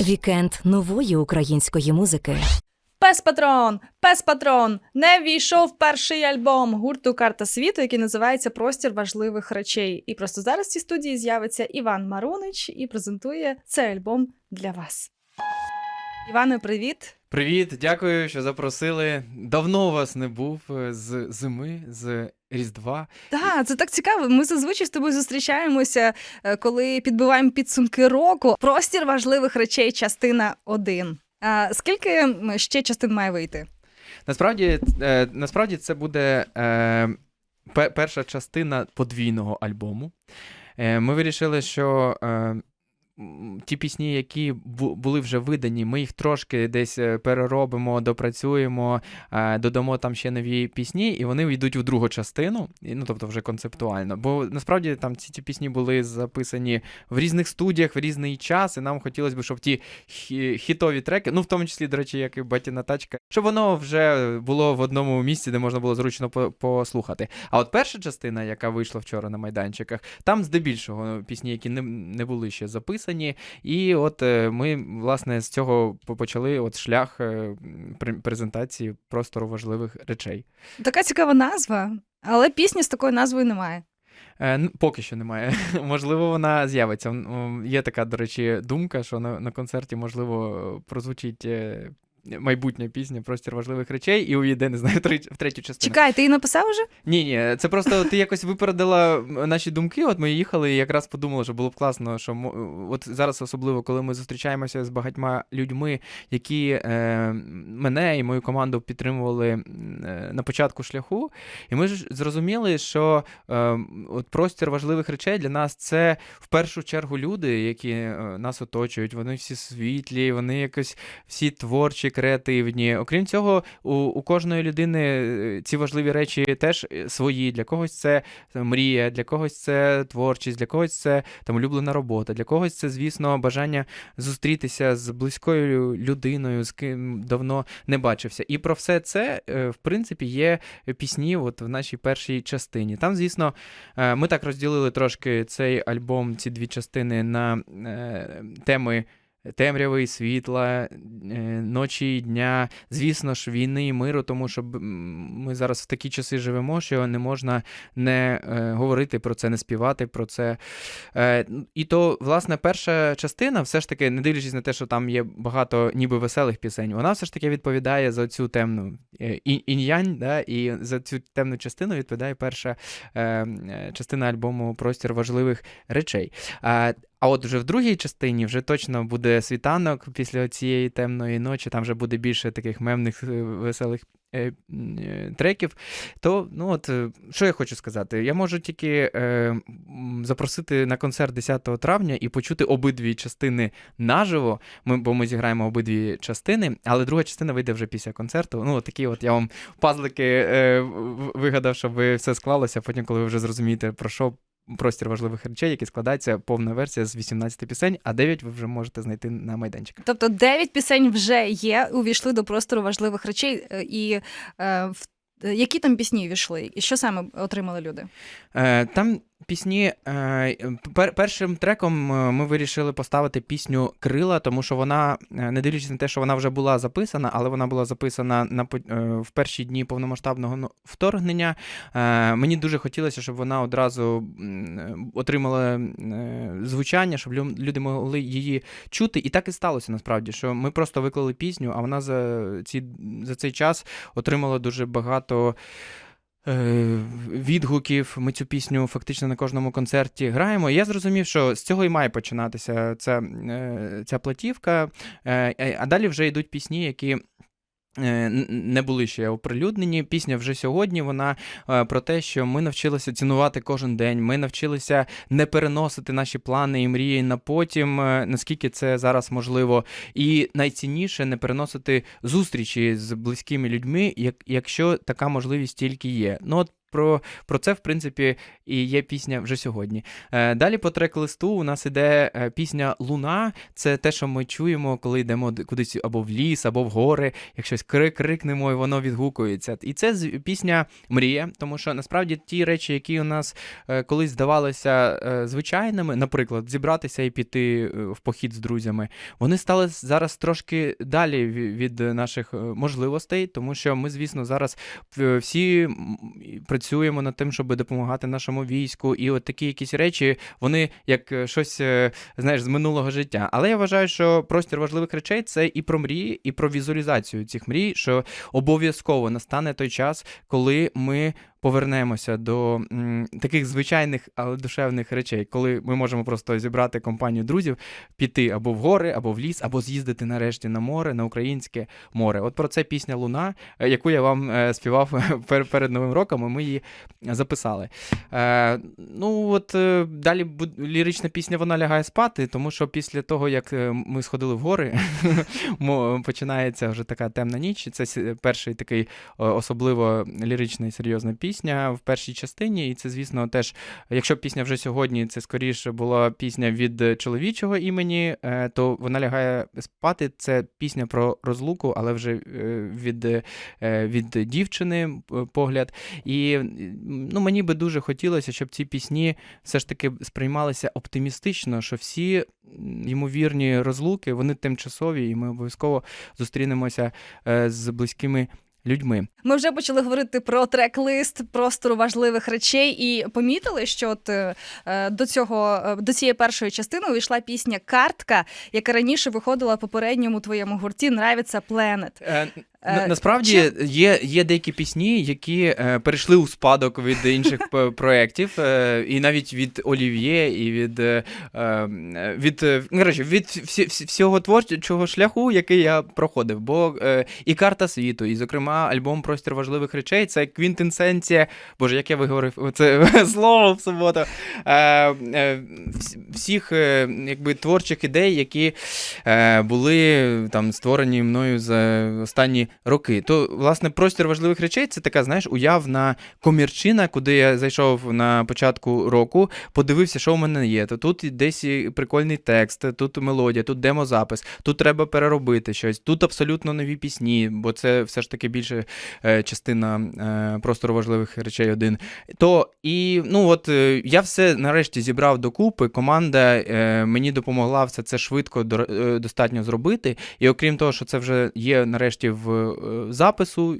Вікенд нової української музики. Пес Патрон! Пес Патрон! Не війшов перший альбом гурту Карта світу, який називається Простір важливих речей. І просто зараз в цій студії з'явиться Іван Марунич і презентує цей альбом для вас. Іване, привіт! Привіт, дякую, що запросили. Давно у вас не був е, з зими, з Різдва. Так, це так цікаво. Ми зазвичай з тобою зустрічаємося, е, коли підбиваємо підсумки року. Простір важливих речей, частина 1. А скільки ще частин має вийти? Насправді, е, насправді це буде е, перша частина подвійного альбому. Ми вирішили, що ті пісні, які були вже видані, ми їх трошки десь е, переробимо, допрацюємо, е, додамо там ще нові пісні, і вони йдуть в другу частину, ну тобто вже концептуально. Бо насправді там ці ті пісні були записані в різних студіях в різний час, і нам хотілося б, щоб ті хітові треки, ну в тому числі, до речі, як і Батіна тачка, щоб воно вже було в одному місці, де можна було зручно послухати. А от перша частина, яка вийшла вчора на майданчиках, там здебільшого пісні, які не, не були ще записані. І от е, ми, власне, з цього почали от шлях е, презентації простору важливих речей. Така цікава назва, але пісні з такою назвою немає. Е, поки що немає. можливо, вона з'явиться. Є така, до речі, думка, що на, на концерті, можливо, прозвучить майбутня пісня Простір важливих речей і увійде, не знаю, три- в третю частину. Чекай, ти її написав уже? Ні, ні, це просто ти якось випередила наші думки. От ми їхали і якраз подумали, що було б класно, що от зараз, особливо, коли ми зустрічаємося з багатьма людьми, які е, мене і мою команду підтримували е, на початку шляху, і ми ж зрозуміли, що е, от простір важливих речей для нас це в першу чергу люди, які е, нас оточують. Вони всі світлі, вони якось всі творчі, креативні. Окрім цього, у, у кожної людини е, ці важливі речі теж е, свої. Для когось це мрія, для когось це творчість, для когось це там улюблена робота, для когось це, звісно, бажання зустрітися з близькою людиною, з ким давно не бачився. І про все це, е, в принципі, є пісні от в нашій першій частині. Там, звісно, ми так розділили трошки цей альбом, ці дві частини на теми. Темряви і світла, е, ночі і дня, звісно ж, війни і миру, тому що ми зараз в такі часи живемо, що не можна не е, говорити про це, не співати про це. Е, і то, власне, перша частина, все ж таки, не дивлячись на те, що там є багато ніби веселих пісень, вона все ж таки відповідає за цю темну інь-янь, да, і за цю темну частину відповідає перша частина альбому Простір важливих речей. А, от вже в другій частині вже точно буде світанок після цієї темної ночі, там вже буде більше таких мемних е, веселих е, е, треків. То, ну от, що я хочу сказати? Я можу тільки е, запросити на концерт 10 травня і почути обидві частини наживо, ми, бо ми зіграємо обидві частини, але друга частина вийде вже після концерту. Ну, от такі от я вам пазлики е, вигадав, щоб все склалося, потім, коли ви вже зрозумієте, про що простір важливих речей, який складається повна версія з 18 пісень, а 9 ви вже можете знайти на майданчиках. Тобто дев'ять пісень вже є, увійшли до простору важливих речей. е, І е, в е, які там пісні війшли, І що саме отримали люди? Там пісні. Е, пер, першим треком е, ми вирішили поставити пісню Крила, тому що вона, е, не дивлячись на те, що вона вже була записана, але вона була записана на, в перші дні повномасштабного ну, вторгнення. Мені дуже хотілося, щоб вона одразу отримала звучання, щоб люди могли її чути. І так і сталося насправді, що ми просто виклали пісню, а вона за, ці, за цей час отримала дуже багато. Е, Відгуків, ми цю пісню фактично на кожному концерті граємо. І я зрозумів, що з цього і має починатися ця, е, ця платівка. Е, А далі вже йдуть пісні, які не були ще оприлюднені. Пісня вже сьогодні. Вона е, про те, що ми навчилися цінувати кожен день. Ми навчилися не переносити наші плани і мрії на потім, е, наскільки це зараз можливо. І найцінніше не переносити зустрічі з близькими людьми, як, якщо така можливість тільки є. Ну от про, про це, в принципі, і є пісня вже сьогодні. Е, Далі по трек-листу у нас іде е, пісня Луна. Це те, що ми чуємо, коли йдемо кудись або в ліс, або в гори, як щось крик крикнемо, і воно відгукується. І це пісня Мрія, тому що насправді ті речі, які у нас е, колись здавалися звичайними, наприклад, зібратися і піти в похід з друзями, вони стали зараз трошки далі від наших можливостей, тому що ми, звісно, зараз всі і працюємо над тим, щоб допомагати нашому війську, і от такі якісь речі, вони як е, щось, е, знаєш, з минулого життя. Але я вважаю, що простір важливих речей це і про мрії, і про візуалізацію цих мрій, що обов'язково настане той час, коли ми повернемося до м, таких звичайних, але душевних речей, коли ми можемо просто зібрати компанію друзів, піти або в гори, або в ліс, або з'їздити нарешті на море, на українське море. От про це пісня Луна, е, яку я вам е, співав пер- перед новим роком, і ми її записали. Е, ну от е, далі лірична пісня вона лягає спати, тому що після того, як е, ми сходили в гори, починається вже така темна ніч. Це перший такий е, особливо лірична і серйозна пісня в першій частині. І це, звісно, теж, якщо пісня вже сьогодні, це скоріше була пісня від чоловічого імені, е, то вона лягає спати. Це пісня про розлуку, але вже е, від, е, від дівчини погляд. І ну, мені би дуже хотілося, щоб ці пісні все ж таки сприймалися оптимістично, що всі ймовірні розлуки, вони тимчасові, і ми обов'язково зустрінемося з близькими людьми. Ми вже почали говорити про трек-лист простору важливих речей і помітили, що от е, е, до цього е, до цієї першої частини увійшла пісня Картка, яка раніше виходила в попередньому твоєму гурті Нравиться на- Насправді є, є деякі пісні, які е, перейшли у спадок від інших проєктів, е, і навіть від Олів'є, і від, е, е, від, ну, коротше, від всі- всього творчого шляху, який я проходив. Бо е, і карта світу, і, зокрема, альбом Простір важливих речей це квінтенсенція. Боже, як я виговорив це слово в суботу. Е, е, всіх е, якби, творчих ідей, які були там створені мною за останні роки. То, власне, простір важливих речей це така, знаєш, уявна комірчина, куди я зайшов на початку року, подивився, що в мене є. То тут десь прикольний текст, тут мелодія, тут демозапис, тут треба переробити щось, тут абсолютно нові пісні, бо це все ж таки більше е, частина е, простору важливих речей один. То і ну от е, я все нарешті зібрав докупи. Команда мені допомогла все це швидко достатньо зробити. І окрім того, що це вже є нарешті в запису.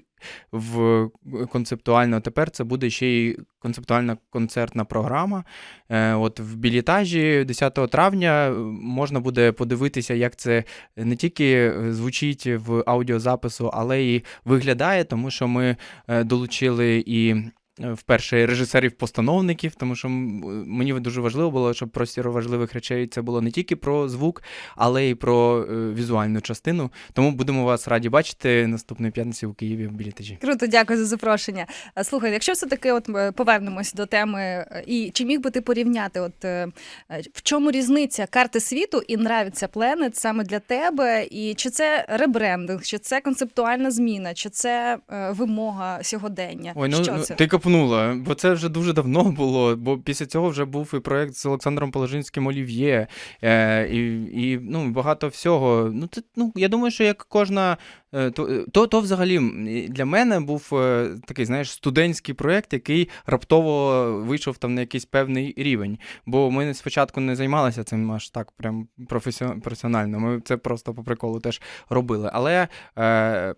В е, концептуально тепер це буде ще й концептуальна концертна програма. Е, от в білітажі 10 травня е, можна буде подивитися, як це не тільки звучить в аудіозапису, але і виглядає, тому що ми долучили і. Е, Вперше режисерів-постановників, тому що мені дуже важливо було, щоб простір важливих речей це було не тільки про звук, але й про е, візуальну частину. Тому будемо вас раді бачити наступної п'ятниці у Києві в білітажі. Круто, дякую за запрошення. Слухай, якщо все таки от е, повернемось до теми, е, і чи міг би ти порівняти, от е, е, в чому різниця карти світу і нравиться Planet саме для тебе? І чи це ребрендинг, чи це концептуальна зміна, чи це е, вимога сьогодення? Ой, ну що це? ти копнула, бо це вже дуже давно було. Бо після цього вже був і проєкт з Олександром Положинським Олів'є, е, і, і ну, багато всього. Ну, це, ну, я думаю, що як кожна. Е, То, то, то взагалі для мене був е, такий, знаєш, студентський проєкт, який раптово вийшов там на якийсь певний рівень. Бо ми спочатку не займалися цим аж так прям професіо- професіонально. Ми це просто по приколу теж робили. Але е,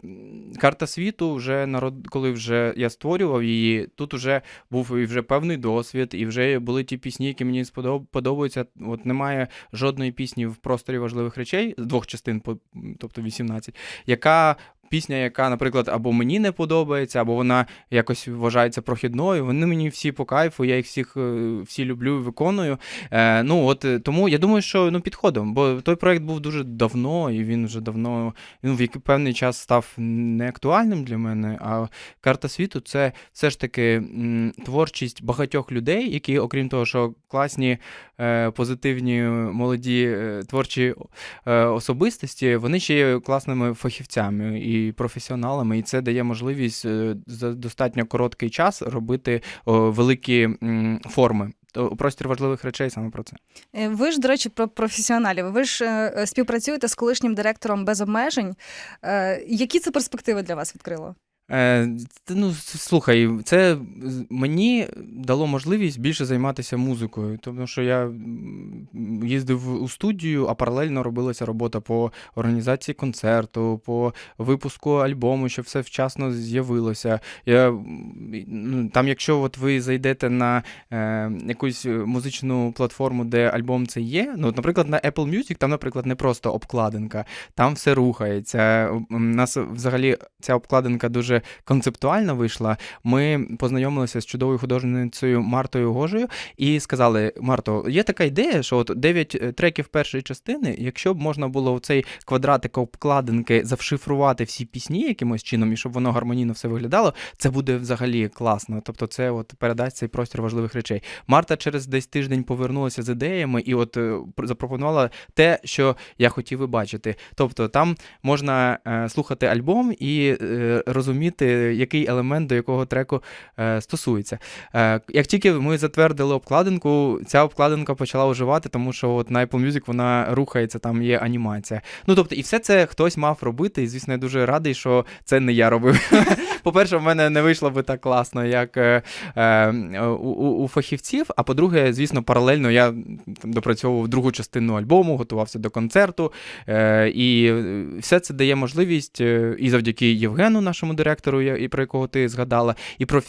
карта світу вже народ, коли вже я створював її, тут вже був і вже певний досвід, і вже були ті пісні, які мені подобаються. От немає жодної пісні в просторі важливих речей з двох частин, тобто 18, яка. ja Пісня, яка, наприклад, або мені не подобається, або вона якось вважається прохідною. Вони мені всі по кайфу, я їх всіх е, всі люблю і виконую. Е, ну от е, тому я думаю, що ну підходом, бо той проект був дуже давно, і він вже давно він в який певний час став неактуальним для мене. А карта світу це все ж таки м, творчість багатьох людей, які, окрім того, що класні, е, позитивні, молоді е, творчі е, особистості, вони ще є класними фахівцями. І професіоналами, і це дає можливість е, за достатньо короткий час робити великі форми. Простір важливих речей саме про це. Е, Ви ж, до речі, про професіоналів. Ви ж е, співпрацюєте з колишнім директором без обмежень. Які це перспективи для вас відкрило? Е, ну, слухай, це мені дало можливість більше займатися музикою, тому що я їздив у студію, а паралельно робилася робота по організації концерту, по випуску альбому, щоб все вчасно з'явилося. Я, ну, там, якщо от ви зайдете на е, якусь музичну платформу, де альбом це є, ну, наприклад, на Apple Music, там, наприклад, не просто обкладинка, там все рухається. У нас взагалі ця обкладинка дуже концептуально вийшла. Ми познайомилися з чудовою художницею Мартою Гожею і сказали: Марто, є така ідея, що от 9 треків першої частини, якщо б можна було в цей квадратик обкладинки завшифрувати всі пісні якимось чином, і щоб воно гармонійно все виглядало, це буде взагалі класно. Тобто, це от передасть цей простір важливих речей. Марта через десь тиждень повернулася з ідеями і от е, запропонувала те, що я хотів і бачити. Тобто, там можна е, слухати альбом і е, розуміти, який елемент до якого треку е, стосується. Е, як тільки ми затвердили обкладинку, ця обкладинка почала оживати, тому що от на Apple Music вона рухається, там є анімація. Ну тобто, і все це хтось мав робити, і звісно, я дуже радий, що це не я робив. По-перше, в мене не вийшло би так класно, як е, е, у, у, фахівців. А по-друге, звісно, паралельно я допрацьовував другу частину альбому, готувався до концерту. Е, і все це дає можливість е, і завдяки Євгену, нашому директору, і про якого ти згадала, і про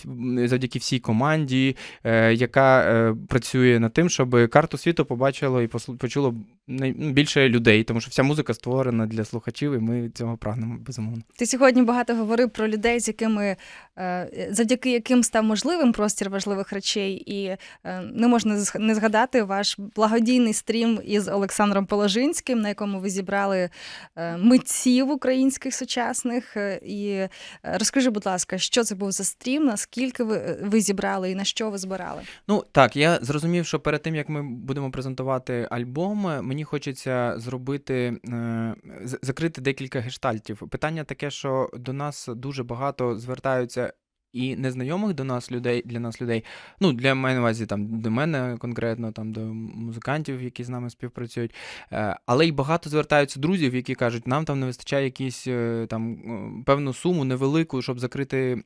завдяки всій команді, е, яка е, працює над тим, щоб карту світу побачило і почуло більше людей, тому що вся музика створена для слухачів, і ми цього прагнемо безумовно. Ти сьогодні багато говорив про людей, з якими е, завдяки яким став можливим простір важливих речей, і е, не можна не згадати ваш благодійний стрім із Олександром Положинським, на якому ви зібрали е, митців українських сучасних. І розкажи, будь ласка, що це був за стрім, наскільки ви, ви зібрали і на що ви збирали? Ну так, я зрозумів, що перед тим як ми будемо презентувати альбом, е, мені хочеться зробити е, закрити декілька гештальтів. Питання таке, що до нас дуже багато звертаються. І незнайомих до нас людей для нас людей. Ну для мене увазі там до мене конкретно, там до музикантів, які з нами співпрацюють. Е, але й багато звертаються друзів, які кажуть, нам там не вистачає якісь е, там е, певну суму невелику, щоб закрити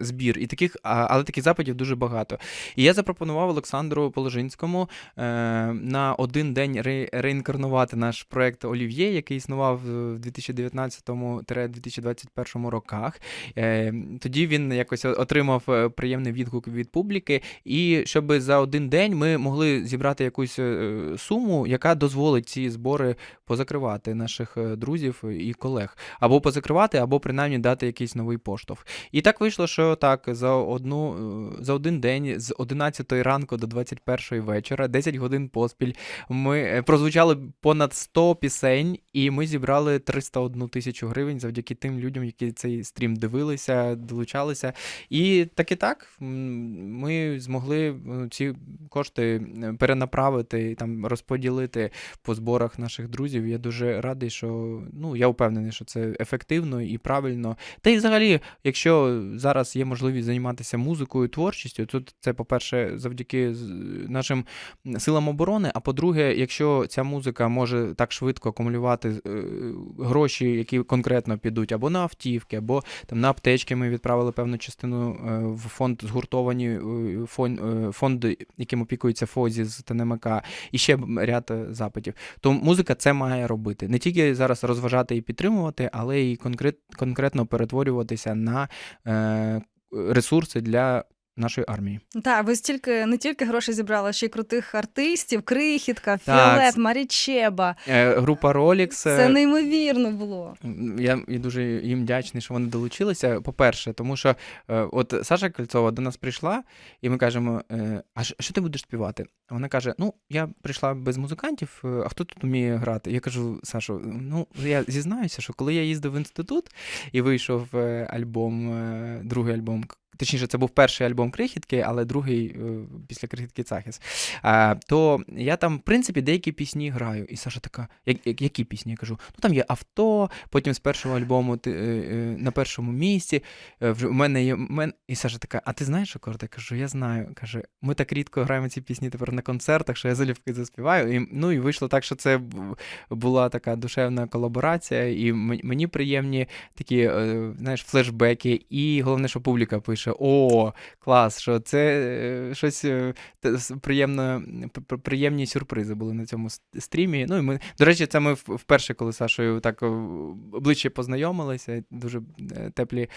збір. І таких, але таких запитів дуже багато. І я запропонував Олександру Положинському на один день ре- реінкарнувати наш проект Олів'є, який існував в 2019-2021 роках. Е, тоді він якось отримав е, приємний відгук від публіки, і щоб за один день ми могли зібрати якусь е, суму, яка дозволить ці збори позакривати наших е, друзів і колег, або позакривати, або принаймні дати якийсь новий поштовх. І так вийшло, що так за одну за один день з 11 ранку до 21 вечора, 10 годин поспіль, ми прозвучали понад 100 пісень, і ми зібрали 301 тисячу гривень завдяки тим людям, які цей стрім дивилися, долучалися. І так і так ми змогли е, ці кошти е, перенаправити і там розподілити по зборах наших друзів. Я дуже радий, що ну я впевнений, що це ефективно і правильно. Та й взагалі, якщо зараз є можливість займатися музикою, творчістю, то це, по-перше, завдяки нашим силам оборони. А по-друге, якщо ця музика може так швидко акумулювати е, гроші, які конкретно підуть або на автівки, або там на аптечки, ми відправили певну частину е, в фонд згуртовані е, е, фонди, яким опікується ФОЗі з ТНМК, і ще ряд запитів. То музика це має робити. Не тільки зараз розважати і підтримувати, але конкрет, конкретно перетворюватися на ресурси для нашої армії. Так, ви стільки не тільки грошей зібрали, ще й крутих артистів, крихітка, Фіолет, Марічеба. Е, група Rolex. Це неймовірно було. Я і дуже їм вдячний, що вони долучилися. По-перше, тому що е, от Саша Кольцова до нас прийшла, і ми кажемо: е, а що ти будеш співати? Вона каже: Ну, я прийшла без музикантів, е, а хто тут вміє грати? Я кажу, Сашо, ну я зізнаюся, що коли я їздив в інститут і вийшов е, альбом, е, другий альбом точніше, це був перший альбом Крихітки, але другий е, після Крихітки Цахіс. То я там, в принципі, деякі пісні граю. І Саша така, «Я- я- які пісні? Я кажу, ну там є авто, потім з першого альбому е, е, на першому місці. у мене є. Мен... І Саша така, а ти знаєш акорди? Я кажу, я знаю. Каже, ми так рідко граємо ці пісні тепер на концертах, що я залюбки заспіваю. І, ну і вийшло так, що це була така душевна колаборація, і мені приємні такі, знаєш, флешбеки, і головне, що публіка пише: О, клас! Що це е, щось е, приємно, приємні сюрпризи були на цьому стрімі. Ну і ми, до речі, це ми вперше, коли Сашою так е, ближче познайомилися. Дуже теплі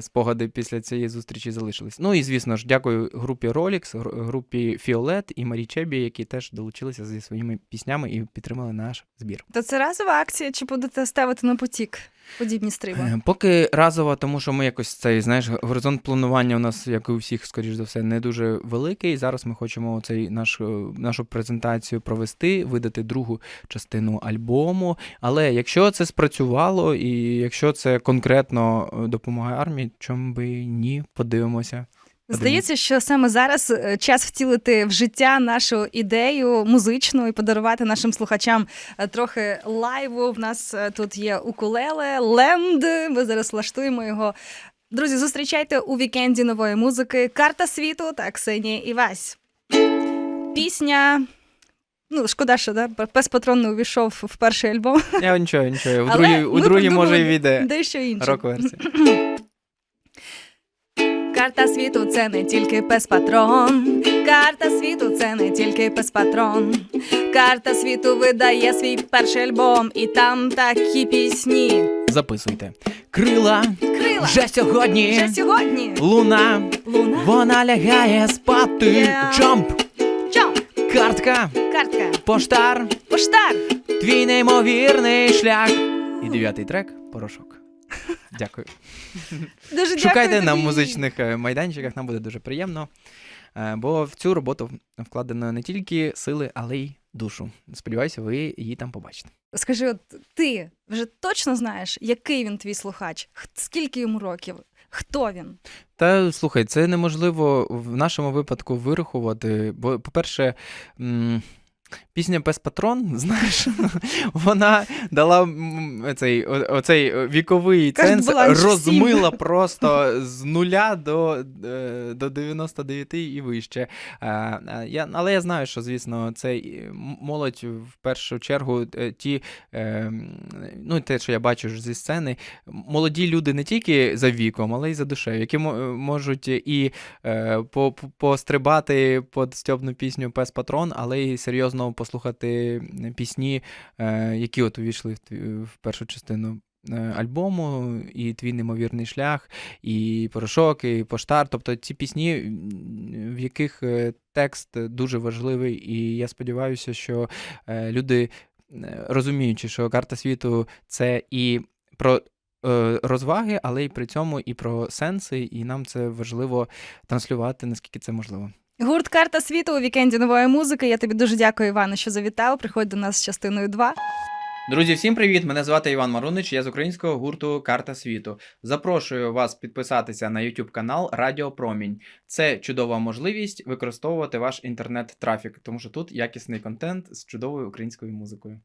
спогади після цієї зустрічі залишились. Ну і звісно ж, дякую групі Rolex, групі Фіолет і Марі Чебі, які теж долучилися зі своїми піснями і підтримали наш збір. То це разова акція, чи будете ставити на потік подібні стриби? Е, Поки разово, тому що ми якось цей, знаєш, горизонт планування у нас, як і у всіх, скоріш за все, не дуже великий. Зараз ми хочемо цей наш, е, нашу презентацію провести, видати другу частину альбому. Але якщо це спрацювало, і якщо це конкретно е, допомагає армії, чому би ні, подивимося. Здається, що саме зараз е, час втілити в життя нашу ідею музичну і подарувати нашим слухачам е, трохи лайву. В нас е, тут є укулеле, ленд. Ми зараз влаштуємо його. Друзі, зустрічайте у вікенді нової музики Карта світу та Ксенія Івась. Пісня. Ну, шкода, що да? пес патрон не увійшов в перший альбом. Я нічого, нічого. У другій, у другій може і війде Дещо інше. рок-версія. Карта світу це не тільки пес патрон. Карта світу це не тільки пес патрон. Карта світу видає свій перший альбом, і там такі пісні. Записуйте. Крила Крила вже сьогодні. вже сьогодні. Луна, Луна. вона лягає спати. Yeah. Джамп, Чом? картка, Картка. поштар, Поштар. твій неймовірний шлях. І дев'ятий трек. Дякую. Дуже Шукайте дякую на тобі. музичних е, майданчиках, нам буде дуже приємно. Е, Бо в цю роботу вкладено не тільки сили, але й душу. Сподіваюся, ви її там побачите. Скажи, от ти вже точно знаєш, який він твій слухач? Х- Скільки йому років? Хто він? Та слухай, це неможливо в нашому випадку вирахувати. Бо, по-перше, м, пісня Пес Патрон, знаєш, вона дала цей, оцей віковий ценз, розмила просто з нуля до, е, до 99 і вище. Е, е, Я, але я знаю, що, звісно, цей молодь в першу чергу ті, ну, те, що я бачу зі сцени, молоді люди не тільки за віком, але й за душею, які можуть і по- по- пострибати під стьобну пісню Пес Патрон, але й серйозно послухати пісні, е, які от увійшли в, в першу частину. е, Альбому, і твій неймовірний шлях, і порошок, і поштар. Тобто ці пісні, в яких е, текст дуже важливий, і я сподіваюся, що люди, розуміючи, що карта світу це і про розваги, але й при цьому і про сенси, і нам це важливо транслювати, наскільки це можливо. Гурт Карта світу у вікенді нової музики. Я тобі дуже дякую, Іване, що завітав. Приходь до нас з частиною 2. Друзі, всім привіт! Мене звати Іван Марунич, я з українського гурту Карта світу. Запрошую вас підписатися на YouTube канал Радіо Промінь. Це чудова можливість використовувати ваш інтернет-трафік, тому що тут якісний контент з чудовою українською музикою.